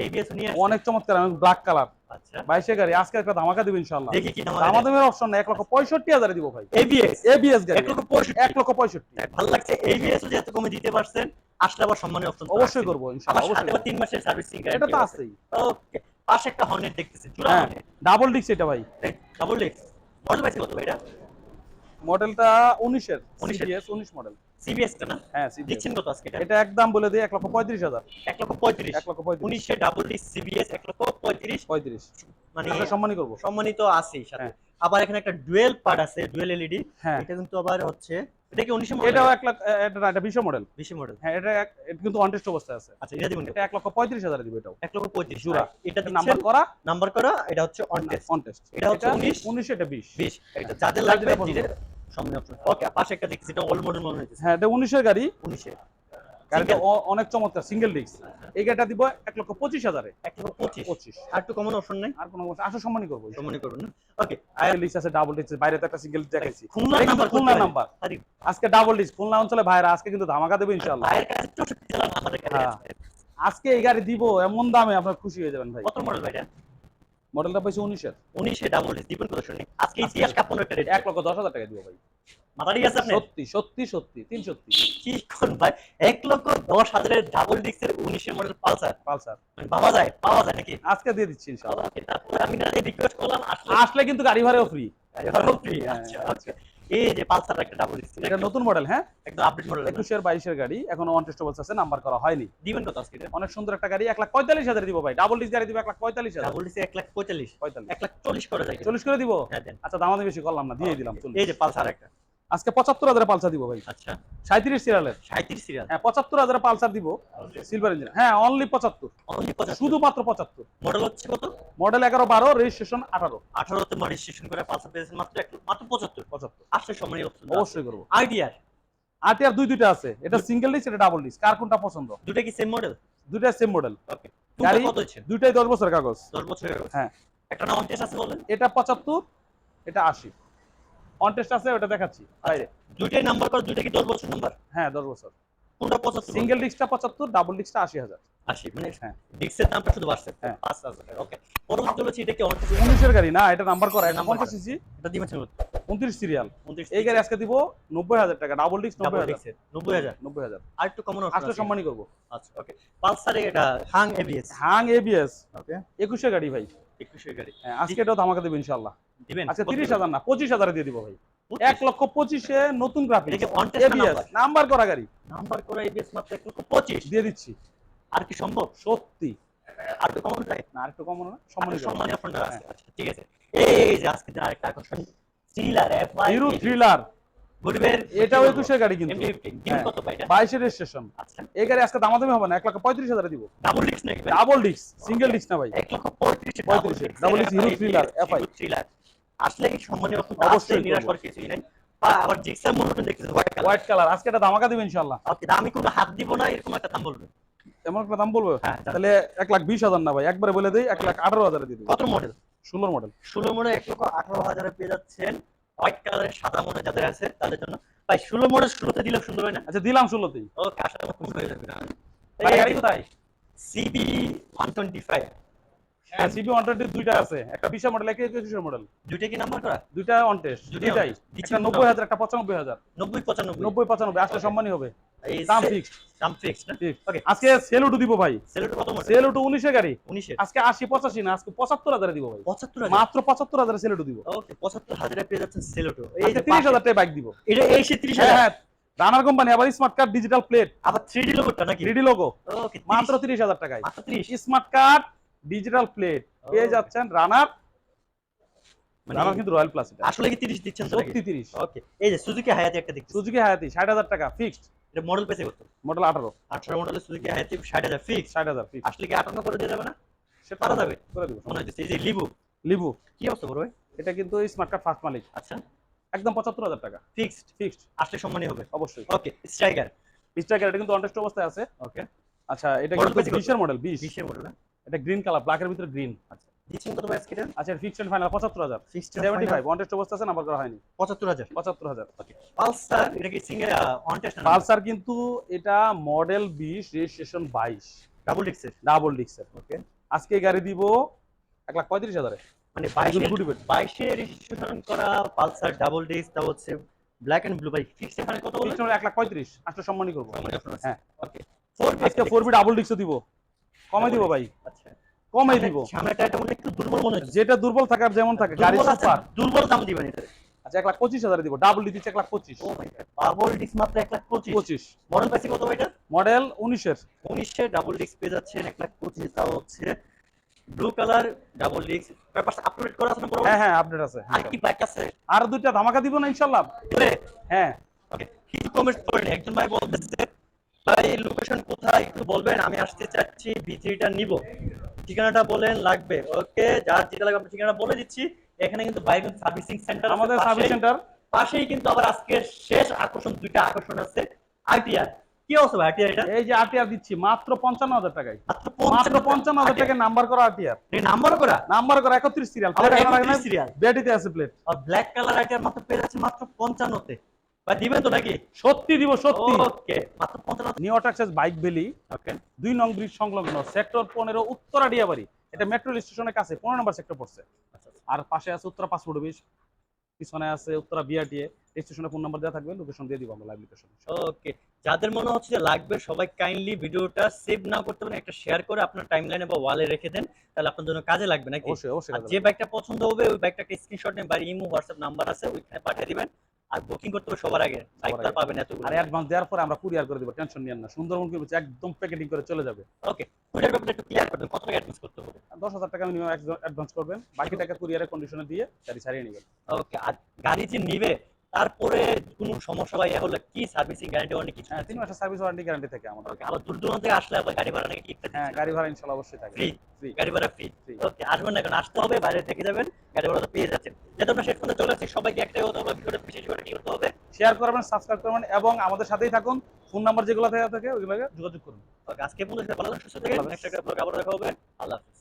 এবিএস নিয়ে অনেক চমৎকার ব্ল্যাক কালার আচ্ছা। বাইশের গাড়ি আজকে একটা ধামাকা দিব ইনশাল্লাহ দেখি কি নাম আমাদের অপশন না এক লক্ষ পঁয়ষট্টি হাজারে দিব ভাই। এবিএস এবিএস গাড়ি। এক লক্ষ পঁয়ষট্টি। এক লক্ষ পঁয়ষট্টি। ভালো লাগছে। এবিএস যে এত কমে দিতে পারছেন আসলে আবার সম্মানীয় অপশন অবশ্যই করব ইনশাল্লাহ অবশ্যই তিন মাসের সার্ভিসিং এটা তো আছেই। ওকে পাশে একটা হর্নেট দেখতেছি। হ্যাঁ ডাবল ডিক্স এটা ভাই। ডাবল এক্স মডেল পাইছে কত ভাই এটা মডেলটা উনিশের 19 উনিশ মডেল। না? হ্যাঁ দিচ্ছেন কত আজকে এটা? একদম বলে দিই এক লক্ষ পঁয়ত্রিশ হাজার। এক লক্ষ পঁয়ত্রিশ। এক লক্ষ পঁয়ত্রিশ। উনিশে ডাবল ডি সিবিএস এক লক্ষ পঁয়ত্রিশ। পঁয়ত্রিশ। মানে করব। সম্মানিত আছেই সাথে। হ্যাঁ। আবার এখানে একটা ডুয়েল পার্ট আছে ডুয়েল এলইডি হ্যাঁ। এটা কিন্তু আবার হচ্ছে এটা কি উনিশে মডেল এটাও এক লাখ এ- এটা এটা বিশ মডেল বিশে মডেল হ্যাঁ এটা এটা কিন্তু অনটেস্ট অবস্থায় আছে। আচ্ছা এটা দিবেন এটা এক লক্ষ পঁয়ত্রিশ হাজার দিব এটাও। এক লক্ষ পঁয়ত্রিশ। জোড়া। এটা নাম্বার করা? নাম্বার করা এটা হচ্ছে অন টেস্ট অনটেস্ট এটা হচ্ছে 19 উনিশ। এটা বিশ। বিশ। এটা যাদের লাগবে সামনে অপশন ওকে পাশে একটা দেখছি এটা ওল্ড মডেল মনে হচ্ছে হ্যাঁ এটা উনিশের গাড়ি। উনিশে গাড়িটা অনেক চমৎকার সিঙ্গেল ডিস্ক এই গাড়িটা দিব এক লক্ষ পঁচিশ হাজারে। এক লক্ষ পঁচিশ? পঁচিশ। আর একটু কমন অপশন নেই? আর কোনো আসা সম্মানই করব মনে করবেন না? ওকে সিঙ্গেল ডিস্ক আছে ডাবল ডিস্ক বাইরে তো একটা সিঙ্গেল দেখাইছি। খুলনা নাম্বার খুলনা নাম্বার আজকে ডাবল ডিস্ক খুলনা অঞ্চলে ভাইরা আজকে কিন্তু ধামাকা দেবে ইনশাআল্লাহ। ভাইয়ের কাছে চৌষট্টি জেলা আমাদের কাছে হ্যাঁ। আজকে এই গাড়ি দিব এমন দামে আপনার খুশি হয়ে যাবেন ভাই। কত মডেল ভাইটা মডেলটা পাইছে উনিশের। উনিশে ডাবল এস দীপন প্রদর্শনী। আজকে ইতিহাস কাঁপানো একটা রেট এক লক্ষ দশ হাজার টাকা দিব ভাই। মাথারি আছে আপনি সত্যি সত্যি সত্যি তিন সত্যি। কি কোন ভাই? এক লক্ষ দশ হাজারের ডাবল ডিস্কের উনিশের মডেল পালসার। পালসার। মানে পাওয়া যায় পাওয়া যায় নাকি? আজকে দিয়ে দিচ্ছি ইনশাআল্লাহ। তারপরে আমি না রিকোয়েস্ট করলাম আসলে আসলে কিন্তু গাড়ি ভাড়াও ফ্রি গাড়ি ভাড়াও ফ্রি আচ্ছা আচ্ছা। এই যে পালসার একটা ডাবল ডিস্ক এটা নতুন মডেল হ্যাঁ? একদম আপডেট মডেল একুশের বাইশের গাড়ি এখনও অবস্থা আছে নাম্বার করা হয়নি। দিবেন কত আজকে অনেক সুন্দর একটা গাড়ি এক লাখ পঁয়তাল্লিশ হাজার দিব ভাই। ডাবল গাড়ি দিব এক লাখ পঁয়তাল্লিশ হাজার। ডাবল ডিস্ক এক লাখ করে চল্লিশ করে দিব? হ্যাঁ আচ্ছা দামাদি বেশি করলাম না দিয়ে দিলাম এই যে পালসার একটা। আজকে পঁচাত্তর হাজারে পালসার দিব ভাই। আচ্ছা। সাঁত্রিশ সিরিয়ালের। সাঁত্রিশ সিরিয়াল? হ্যাঁ পঁচাত্তর হাজারে পালসার দিব সিলভার ইঞ্জিন হ্যাঁ অনলি পঁচাত্তর। পঁচাত্তর। শুধুমাত্র পঁচাত্তর। মডেল হচ্ছে কত? মডেল এগারো বারো রেজিস্ট্রেশন আঠারো। আঠারোতে রেজিস্ট্রেশন করে পালসার পেয়েছেন মাত্র মাত্র পঁচাত্তর? পঁচাত্তর। আসলে সময় অবশ্যই করব। আইডিয়ার আটি আর দুই দুইটা আছে। এটা সিঙ্গেল ডিস্ক এটা ডাবল ডিস্ক কার কোনটা পছন্দ? দুটো কি সেম মডেল দুইটা সেম মডেল ওকে গাড়ি- কত হচ্ছে দুইটাই দশ বছর কাগজ। দশ বছরের হ্যাঁ। একটা না অনটেস্ট আছে বলেন। এটা পঁচাত্তর এটা অনটেস্ট আছে ওটা দেখাচ্ছি। বাইরে। দুইটাই নাম্বার কর দুইটা কি দশ বছর নাম্বার হ্যাঁ দশ বছর। কোনটা পঁচাত্তর? সিঙ্গেল ডিস্কটা পঁচাত্তর ডাবল ডিস্কটা আশি হাজার। মানে হ্যাঁ। ডিক্সের দামটা শুধু বাড়ছে? হ্যাঁ। পাঁচ হাজার ওকে পরবর্তী এটা কি অনটেস্ট উনিশের গাড়ি না এটা নাম্বার করা এটা সিসি এটা দিবেন উনত্রিশ সিরিয়াল উনত্রিশ এই গাড়ি আজকে দিব নব্বই হাজার টাকা ডাবল ডিস্ক নব্বই ডাবল হাজার। ডিক্সের নব্বই হাজার। নব্বই হাজার। আর একটু কমন আসলে সম্মানই করব। আচ্ছা ওকে পালসারে এটা হাং এবিএস হাং এবিএস ওকে একুশে গাড়ি ভাই। একুশের গাড়ি। হ্যাঁ, আজকে এটাও ধামাকা দেবো ইনশাল্লাহ দিবেন? আজকে তিরিশ হাজার না পঁচিশ হাজারে দিয়ে দিব ভাই। এক লক্ষ পঁচিশে নতুন গ্রাফিক্স নাম্বার করা গাড়ি। নাম্বার করে এবিএস মাত্র এক লক্ষ পঁচিশ। দিয়ে দিচ্ছি। আর কি সম্ভব? সত্যি। আর তো কমন না আর একটু কম না সম্মানীয় ফোনটা আছে আচ্ছা ঠিক আছে। এই যে আজকে আরেকটা আকর্ষণ থ্রিলার এফ থ্রিলার এটাও একুশের গাড়ি কিন্তু। হ্যাঁ। বাইশের রেজিস্ট্রেশন আচ্ছা। এই গাড়ি আজকে দামাদামি হবে না এক লক্ষ পঁয়ত্রিশ হাজারে দিব। Double disc double disc single disc না ভাই। এক লক্ষ পঁয়ত্রিশ পঁয়ত্রিশে, double disc hero thriller, FI thriller আসলে কি সম্মানীয় অবশ্যই অবশ্যই নিরাশ করার কিছুই নাই। আবার জিক্সার মনোটন দেখতেছে হোয়াইট কালার হোয়াইট কালার আজকে এটা ধামাকা দিবে ইনশাল্লাহ ওকে আমি কোনো হাত দিব না এরকম একটা দাম বলবেন? এমন একটা দাম বলব? হ্যাঁ তাহলে এক লাখ বিশ হাজার না ভাই একবারে বলে দিই এক লাখ আঠারো হাজারে দিয়ে কত মডেল ষোলোর মডেল ষোলো মডেল এক লক্ষ আঠারো হাজারে পেয়ে যাচ্ছেন। হোয়াইট কালারের সাদা মনে যাদের আছে তাদের জন্য। ভাই ষোলো মনে ষোলোতে দিলে সুন্দর হয় না? আচ্ছা দিলাম ষোলোতেই। ওকে আশা করি খুশি হয়ে যাবে এই গাড়ি কোথায়? সিবি ওয়ান টোয়েন্টি ফাইভ হ্যাঁ সিবি ওয়ান টোয়েন্টি দুইটা আছে। একটা বিশা মডেল একটা একুশের মডেল দুইটা কি নাম্বার করা? দুইটা অন টেস্ট দুইটাই। একটা নব্বই হাজার একটা পঁচানব্বই হাজার। নব্বই পঁচানব্বই। নব্বই পঁচানব্বই আসলে সম্মানই হবে। দাম ফিক্সড দাম ফিক্স না? ঠিক ওকে আজকে সেল উঠু দিব ভাই। সেলের কত মডেল? সেল উঠু উনিশে গাড়ি। উনিশের আজকে আশি পঁচাশি না আজকে পঁচাত্তর হাজারে দিব ভাই। পঁচাত্তর হাজার? মাত্র পঁচাত্তর হাজারে সেল উঠু দিব। ওকে পঁচাত্তর হাজারে পেয়ে যাচ্ছেন সেলোটো এই আজকে যে তিরিশ পাশে- হাজার টাকা বাইক দিব। এটা এই সে তিরিশ হ্যাঁ হাজার? হ্যাঁ রানার কোম্পানি আবার স্মার্ট কার্ড ডিজিটাল প্লেট আবার থ্রি ডি লোগোটা নাকি? থ্রিডি লোগো ওকে মাত্র তিরিশ হাজার টাকায়। মাত্র তিরিশ। স্মার্ট কার্ড ডিজিটাল প্লেট পেয়ে যাচ্ছেন রানার মানে কিন্তু রয়্যাল প্লাস এটা। আসলে কি তিরিশ দিচ্ছেন তো নাকি সত্যি তিরিশ। ওকে এই যে সুজুকি হায়াতি একটা দেখছি সুজুকি হায়াতি ষাট হাজার টাকা ফিক্সড এটা মডেল পেয়েছে কত? মডেল আঠারো। আঠারো মডেলের সুজুকি ষাট হাজার ফিক্স ষাট হাজার ফিক্স আসলে কি আটান্ন করে দিয়ে যাবে না? সে পারা যাবে? করে দিব। মনে হচ্ছে এই যে লিবু লিবু কি অবস্থা ভাই? এটা কিন্তু স্মার্ট কার্ড ফার্স্ট মালিক। আচ্ছা। একদম পঁচাত্তর হাজার টাকা। ফিক্সড ফিক্সড আসলে সম্মানই হবে। অবশ্যই। ওকে স্ট্রাইকার স্ট্রাইকার এটা কিন্তু অনটেস্ট অবস্থায় আছে। ওকে আচ্ছা এটা কিন্তু পেয়েছে কত? বিশের মডেল বিশ। বিশের মডেল না? এটা গ্রিন কালার ব্ল্যাকের ভিতরে গ্রিন আচ্ছা। দিচ্ছেন কত ভাই আজকে আচ্ছা ফিক্সড ফাইনাল ফিক্সড অবস্থা আছে নাম্বার করা হয়নি। পালসার এটা কি সিঙ্গেল অন টেস্ট পালসার কিন্তু এটা মডেল বিশ রেজিস্ট্রেশন বাইশ। ডাবল ডিক্সের ডাবল ডিক্সের ওকে আজকে গাড়ি দিব এক লাখ পঁয়ত্রিশ হাজারে। মানে বাইশে গুটি বেড রেজিস্ট্রেশন করা পালসার ডাবল ডিস্ক তা হচ্ছে black and blue bike fix এখানে কত লাখ পঁয়ত্রিশ। আসলে সম্মানই করব। হ্যাঁ। ওকে ফোর আজকে ফোর বি ডাবল ডিক্সও দিব। কমে দিব ভাই। আচ্ছা। কমে দিব। সামনে টায়ারটা একটু দুর্বল মনে হচ্ছে। যেটা দুর্বল থাকে যেমন থাকে গাড়ি সুপার। দুর্বল দাম দিবেন এটা আচ্ছা এক লাখ পঁচিশ হাজারে দিব ডাবল ডি দিচ্ছে এক লাখ পঁচিশ। ডাবল ডিস্ক মাত্র এক লাখ পঁচিশ। পঁচিশ। মডেল পাইছে কত এটা? মডেল উনিশের। উনিশে ডাবল ডিস্ক পেয়ে যাচ্ছেন এক লাখ পঁচিশ তা হচ্ছে ব্লু কালার ডাবল ডিস্ক ব্যাপারটা আপডেট করা আছে না হ্যাঁ হ্যাঁ আপডেট আছে আর কি বাইক আছে? আর দুইটা ধামাকা দিব না ইনশাল্লাহ হ্যাঁ। ওকে কিছু কমেন্ট করেন একজন ভাই বলতেছে ভাই লোকেশন কোথায়? একটু বলবেন আমি আসতে চাচ্ছি ভিথিটা নিব। ঠিকানাটা বলেন লাগবে। ওকে যার যেটা লাগবে ঠিকানা বলে দিচ্ছি। এখানে কিন্তু বাইক সার্ভিসিং সেন্টার আমাদের সার্ভিস সেন্টার। পাশেই কিন্তু আবার আজকের শেষ আকর্ষণ দুইটা আকর্ষণ আছে। আইটিআর কি অবস্থা ভাই আইটিআর এটা? এই যে আরটিআর দিচ্ছি মাত্র পঞ্চান্ন হাজার টাকায়। মাত্র মাত্র পঞ্চান্ন হাজার টাকায়। নাম্বার করা আরটিআর নাম্বার করা? নাম্বার করা একত্রিশ সিরিয়াল 31 সিরিয়াল বেটিতে আছে প্লেট আর ব্ল্যাক কালার আইটিআর মাত্র পেয়ে যাচ্ছে মাত্র পঞ্চান্নতে। ভাই দিবেন তো নাকি? সত্যি দিব সত্যি। ওকে মাত্র পঞ্চান্ন নিউ অটাক্সেস বাইক ভ্যালি ওকে। দুই নং ব্রিজ সংলগ্ন সেক্টর পনেরো উত্তরা ডিয়াবাড়ি। এটা মেট্রো স্টেশনের কাছে পনেরো নম্বর সেক্টর পড়ছে। আচ্ছা আর পাশে আছে উত্তরা পাসপোর্ট অফিস পিছনে আছে উত্তরা বিআরটিএ। স্টেশনে ফোন নাম্বার দেওয়া থাকবে লোকেশন দিয়ে দিব আমরা লাইভ লোকেশন ওকে। যাদের মনে হচ্ছে যে লাগবে সবাই কাইন্ডলি ভিডিওটা সেভ না করতে পারেন একটা শেয়ার করে আপনার টাইম টাইমলাইনে বা ওয়ালে রেখে দেন তাহলে আপনার জন্য কাজে লাগবে নাকি? অবশ্যই অবশ্যই যে বাইকটা পছন্দ হবে ওই একটা স্ক্রিনশট নিয়ে বাড়ি ইমো হোয়াটসঅ্যাপ নাম্বার আছে ওইখানে পাঠিয়ে দিবেন। আর বুকিং করতে হবে সবার আগে। বাইকটা পাবেন এতগুলো। আর অ্যাডভান্স দেওয়ার পরে আমরা কুরিয়ার করে দিব টেনশন নিয়েন না। সুন্দরবন কি বলছে একদম প্যাকেটিং করে চলে যাবে। ওকে কুরিয়ার ব্যাপারে একটু ক্লিয়ার করবেন কত টাকা অ্যাডভান্স করতে হবে? দশ হাজার টাকা মিনিমাম অ্যাডভান্স করবেন। বাকি টাকা কুরিয়ারের কন্ডিশনে দিয়ে গাড়ি ছাড়িয়ে নেবেন। ওকে আর গাড়ি যে নিবে তারপরে কোনো সমস্যা বা ইয়ে হলে কি সার্ভিসিং গ্যারান্টি ওয়ারেন্টি কিছু হ্যাঁ তিন মাসের সার্ভিস ওয়ারেন্টি গ্যারান্টি থাকে আমাদের আবার দূর দূরান্ত থেকে আসলে আবার গাড়ি ভাড়া নাকি কি হ্যাঁ গাড়ি ভাড়া ইনশাল্লাহ অবশ্যই থাকে। ফ্রি ফ্রি গাড়ি ভাড়া ফ্রি। ওকে আসবেন না কারণ আসতে হবে বাইরে থেকে যাবেন গাড়ি ভাড়া তো পেয়ে যাচ্ছেন। যেহেতু আমরা শেষ পর্যন্ত চলে আসছি সবাইকে একটাই কথা বলব ভিডিওটা বিশেষ করে কি করতে হবে। শেয়ার করবেন সাবস্ক্রাইব করবেন এবং আমাদের সাথেই থাকুন। ফোন নাম্বার যেগুলো থেকে থাকে ওইগুলোকে যোগাযোগ করুন। আজকে পর্যন্ত ভালো থাকুন, সুস্থ থাকেন নেক্সট একটা ব্লগ আবার দেখা হবে। আল্লাহ হাফেজ।